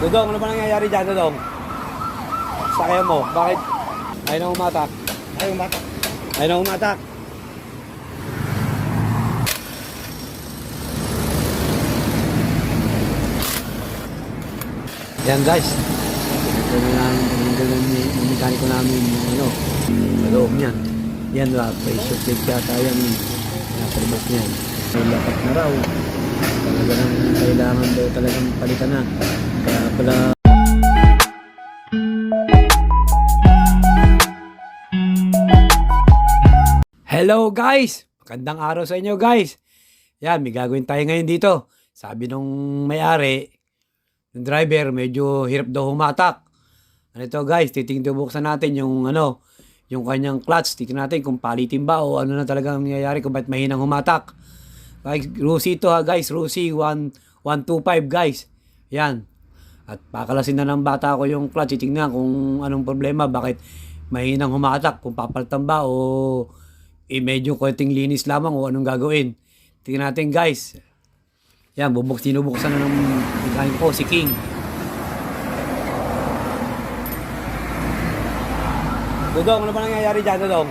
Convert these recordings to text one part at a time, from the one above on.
Dodong, ano ba nangyayari dyan, Dodong? Sakyan mo, bakit? Ayaw na umatak. Ayaw mata. Ayaw na umatak. Yan guys. Ito na lang ang mekaniko namin yung ano, sa loob niyan. Yan la, pressure plate yata yan. Nasa labas niyan. May lapat na raw. Talaga nang kailangan daw talagang palitan na. Kaya Hello guys! Magandang araw sa inyo guys! Yan, may gagawin tayo ngayon dito. Sabi nung may-ari, yung driver, medyo hirap daw humatak. Ano ito guys, titingnan buksan natin yung ano, yung kanyang clutch. Titingnan natin kung palitin ba o ano na talaga ang nangyayari kung ba't mahinang humatak. Guys, Rusi ito ha guys, Rusi 1, 125 guys. Yan. At pakalasin na ng bata ko yung clutch. Titingnan kung anong problema, bakit mahinang humatak, kung papalitan ba o eh, medyo konting linis lamang o anong gagawin. Tingnan natin guys. Yan, bubuk, sinubuksan na ng mekanik ko, si King. Dodong, ano ba nangyayari dyan, Dodong?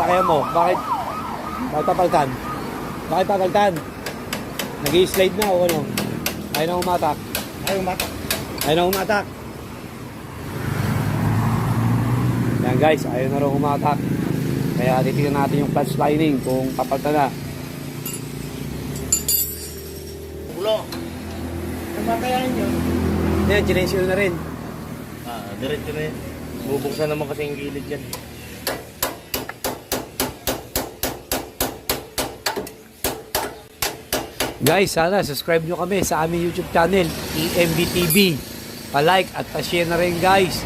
Sakyan mo, bakit? Bakit papalitan? Bakit papalitan? Nag-i-slide na o ano? Ayaw na umatak. Ayaw mata. Ayaw na umatak. Yan guys, ayaw na rin umatak. Kaya titignan natin yung clutch lining kung papalitan na. Ulo. Namatayan yun. Yan, chinensyo na rin. Ah, diretso na yun. Bubuksan naman kasi yung gilid yan. Guys, sana subscribe nyo kami sa aming YouTube channel, EMBTV. Pa-like at pa-share na rin guys.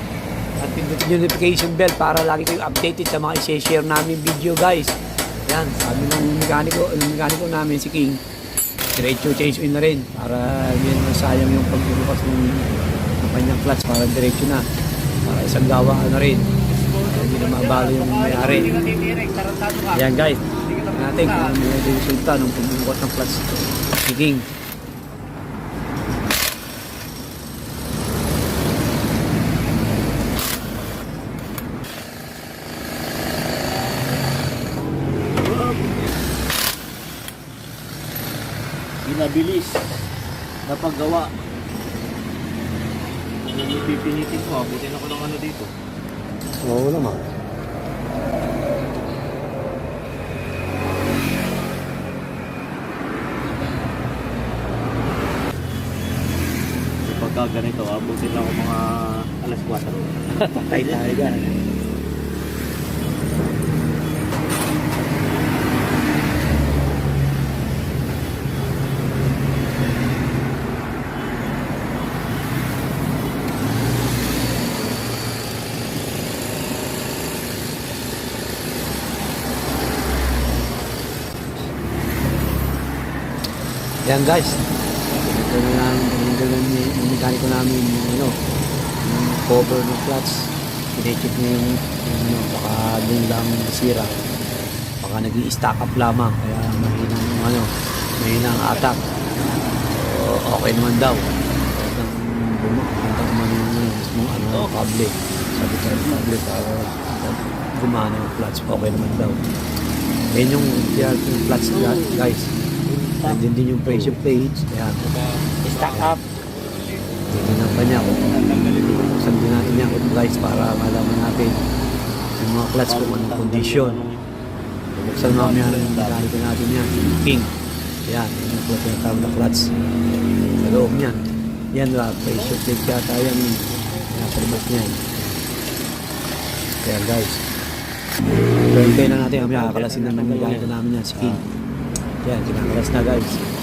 At pindutin yung notification bell para lagi kayong updated sa mga i-share namin video guys. Yan, sabi ng mekaniko, ng mekaniko namin si King. Diretso change oil na rin para naman sayang yung pagbubukas ng, ng kanyang clutch para diretso na. Para isang gawa na rin. Hindi na mabalo yung may-ari. Yan guys, natin kung ano yung resulta ng pagbubukas ng clutch. Si King. Binabilis. Na paggawa. Pipinitin ko. Abutin ako ng ano dito. Oo naman. Pagka ganito, abutin lang ako mga alas 4. Patay tayo dyan. Yan guys. Ito na ang ang mekaniko namin yung ano, yung cover ng clutch. Pine-check niya yung, yung ano, baka doon lang nasira. Baka nag stack up lamang. Kaya mahinang yung ano, mahinang atak. So, okay naman daw. Hanggang bumaganda naman yung ano, mismo ano, kable. Sabi sa kable para gumana yung clutch. Okay naman daw. Yan yung, yung clutch guys. Nandiyan din yung pressure plate. Ayan. Stack up. Titignan pa niya kung din natin niya kung guys para malaman natin yung mga clutch kung anong condition. Buksan namin yan yung mekaniko natin. Yung King. Yan yung clutch yung tawag na clutch. Sa loob niyan. Yan la. Pressure plate yata yan. Nasa labas niyan. Kaya guys. Hintay na natin. Kami kakalasin na ng mekaniko namin yan. Si King. Yan. Kinakalas na guys.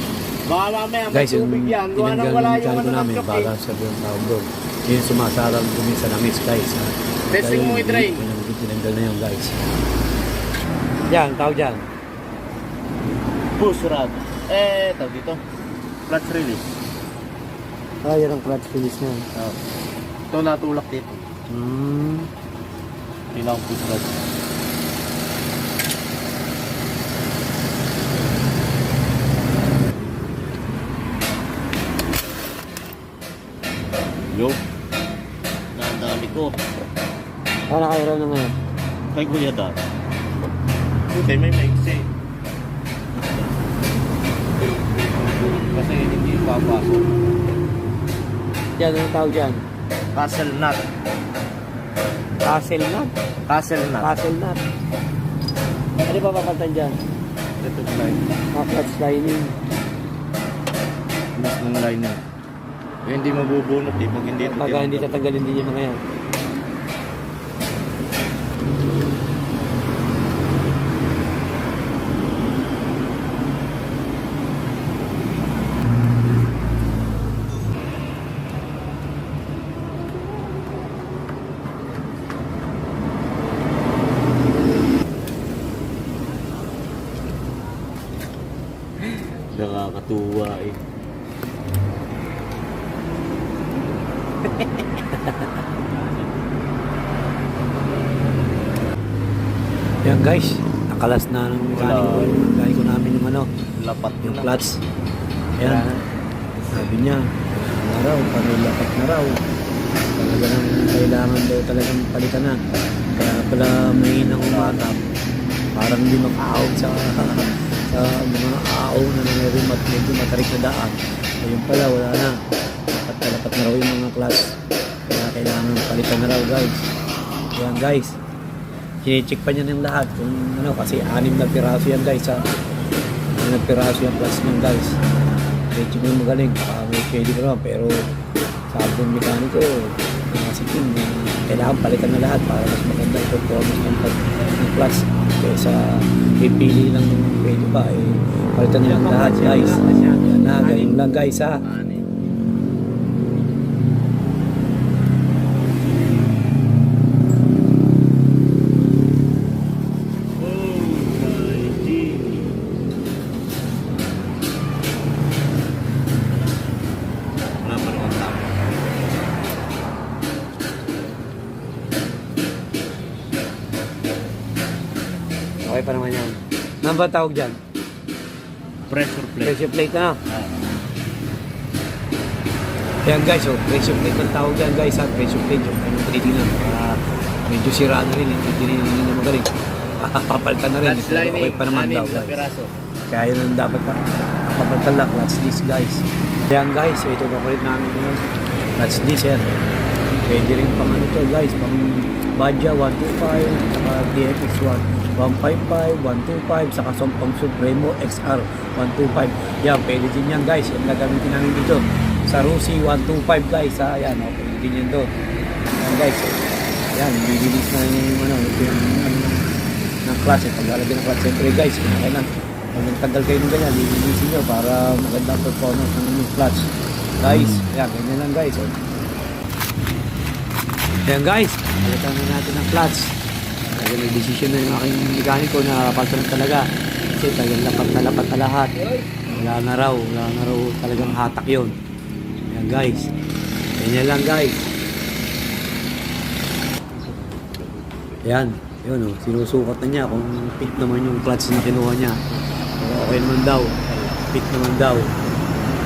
Baka mamaya Guys, yung tinanggal yung yung mechanic ko ano namin, ng baga sa buong tawag doon. Yun sumasarang dumi sa langis, guys. Ha? Testing mo i-drain. Yung tinanggal na yun, guys. Yan, tawag dyan. Push rod. Eh, tawag dito. Clutch release. Ah, yan ang clutch release na. Oh. Ito natulak dito. Hmm. Ilang push rod. Ah, nakairaw na ngayon. Kay Kuya Dad. Hindi, may maiksi. Kasi hindi papasok. Yan, anong tawag dyan? Castle nut. Castle nut. Castle nut. Castle nut. Ano pa papalitan dyan? Ito line. Mga clutch lining. Mas ng line na. Eh, hindi mabubunot eh. Pag hindi ito. Pagka hindi tatanggalin din yung mga yan. Nakakatuwa eh. Yan guys, nakalas na ng mekaniko Wala. yung mekaniko namin yung ano, Lapat yung clutch. Yan. Sabi niya, na raw, panilapat na raw. Talaga nang kailangan daw talagang palitan na. Kaya pala may nang umatap. Parang hindi makaahog sa sa mga aaw na nangyari at medyo matarik na daan. Ayun pala, wala na. Dapat talapat na raw yung mga clutch. Kaya kailangan palitan na raw guys. Yan guys. Kine-check pa niya ng lahat kung ano kasi anim na piraso yan guys ha. Anim na piraso yung plus niyan guys. Kine-check mo yung magaling. Baka may pwede ka naman pero sabi ng mekaniko yun, eh, kailangan palitan na lahat para mas maganda yung performance ng, ng plus kaysa lang yung pwede pa eh, palitan na lang lahat guys. yan na ganun lang guys ha pa naman yan ano ba tawag dyan? Pressure plate. pressure plate na Ah, Ayan guys, oh, pressure plate ang tawag yan guys ha, pressure plate yung kanyang tinitingnan. Ah, medyo sira na rin, hindi din hindi na magaling. Papalitan na rin, okay pa naman daw na guys. Kaya yun ang dapat pa. Papalitan lang, clutch disc guys. Ayan guys, ito papalit namin yun. Clutch disc yan. Pwede rin pang ano to guys, pang Badja 125, saka DFX 1, 155, 125, saka pang Supremo XR 125. Yan, pwede din yan guys. Yan gagamitin namin dito. Sa Rusi 125 guys ha. Yan, oh, pwede din yan doon. Yan guys. Yan, bibilis na yung ano, yung ano, ng klase. Paglalagay ng klase, siyempre guys, kailangan pag nagtagal kayo ng ganyan, lilinisin nyo para maganda ang performance ng inyong clutch. Guys, yan, ganyan lang guys. Oh. Yan guys, palitan na natin ang clutch. Talaga nag-decision na yung aking mekaniko na palitan talaga. Kasi talagang lapat na lapat na lahat. Wala na raw, wala na raw talagang hatak yon. Yan guys. Ganyan lang guys. Yan, yun oh, sinusukat na niya kung fit naman yung clutch na kinuha niya. Okay naman daw, fit naman daw.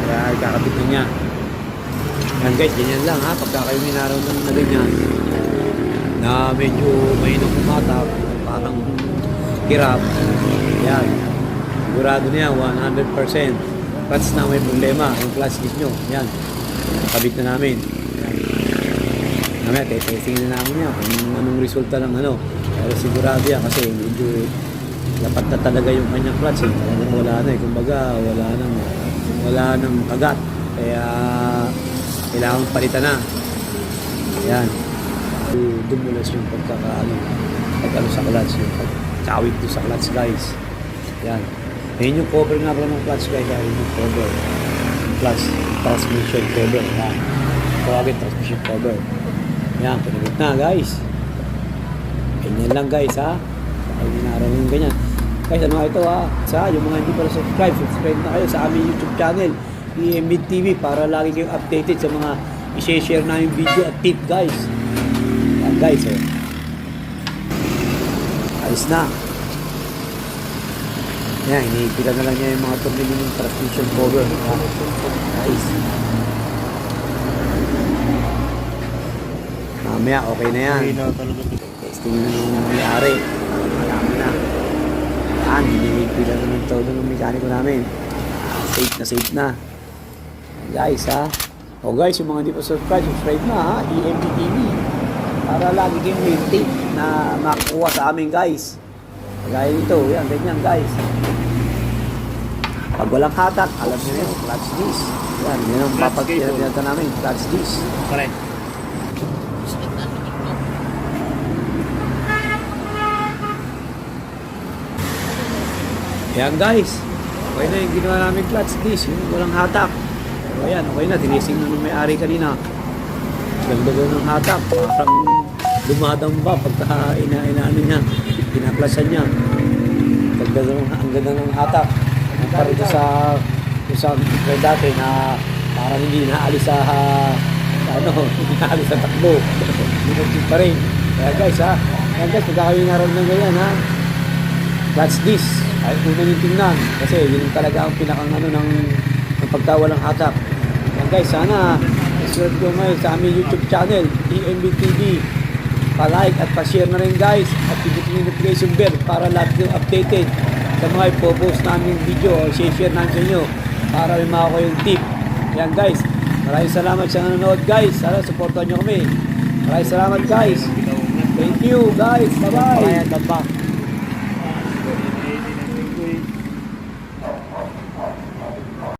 Kaya kakabit na niya. Yan guys, ganyan lang ha, pagka kayo minaramdaman na ganyan, na medyo mainang kumatak, parang hirap, yan, sigurado na yan, 100%. Clutch na may problema, yung clutch disc nyo, yan, kabit na namin. Yan. Mamaya, testing na namin yan kung anong resulta ng ano. Pero sigurado yan kasi medyo dapat na talaga yung kanyang clutch eh. Talagang wala na eh. Kumbaga, wala nang, wala nang kagat. Kaya, kailangan palitan na. Yan. Dumulas yung pagkakaano, pag ano sa clutch, yung pagkawit do sa clutch guys. Yan. Ayun yung cover nga pala ng clutch guys. Ayun yung cover. Yung clutch, transmission cover. Yan. Tawagin transmission cover. Yan, pinagot na guys. Ganyan lang guys ha. Ay ginaraw yung ganyan. Guys, ano ito ha? Sa yung mga hindi pa subscribe, subscribe na kayo sa aming YouTube channel, EMB TV, para lagi kayong updated sa mga i-share namin video at tip guys. Guys, oh. Ayos na. Yan, iniipitan na lang niya yung mga tornilyo ng transmission cover. Guys. mamaya okay na yan. Testing na ng may-ari. Malami na. Yan, hinihigpilan na ng todo ng mekaniko namin. Safe na safe na. Guys, ha? O guys, yung mga hindi pa subscribe, subscribe na ha. EMB TV. Para lagi kayong may tip na makukuha sa amin guys. Gaya nito, yan, ganyan guys. Pag walang hatak, alam nyo yun, clutch disc. Yan, yan ang papagpinagpinagtan namin, clutch disc. Pare. Yan guys, okay na yung ginawa namin clutch disc, yung walang hatak. Ayan, okay na, tinising na may-ari kanina. Ganda daw ng hatak, parang dumadang ba pagka ina inaano niya, pinaklasan niya. Daw, ang ganda ng hatak. Ito sa, sa sa dati na parang hindi naalis sa, sa ano, hindi naalis sa takbo. Hindi pa rin. Kaya guys ha, yan guys, pagka kayo naramdaman ganyan ha, clutch disc ay una yung tingnan kasi yun talaga ang pinakang ano ng, ng pagtawalang hatak yan guys sana subscribe ko ngayon sa aming youtube channel EMB TV pa-like at pa-share na rin guys. At pindutin yung notification bell para lahat yung updated sa mga ipopost namin video o share namin sa inyo para may mga kayong tip. Yan guys. Maraming salamat sa nanonood guys. Sana supportan nyo kami. Maraming salamat guys. Thank you guys. Bye bye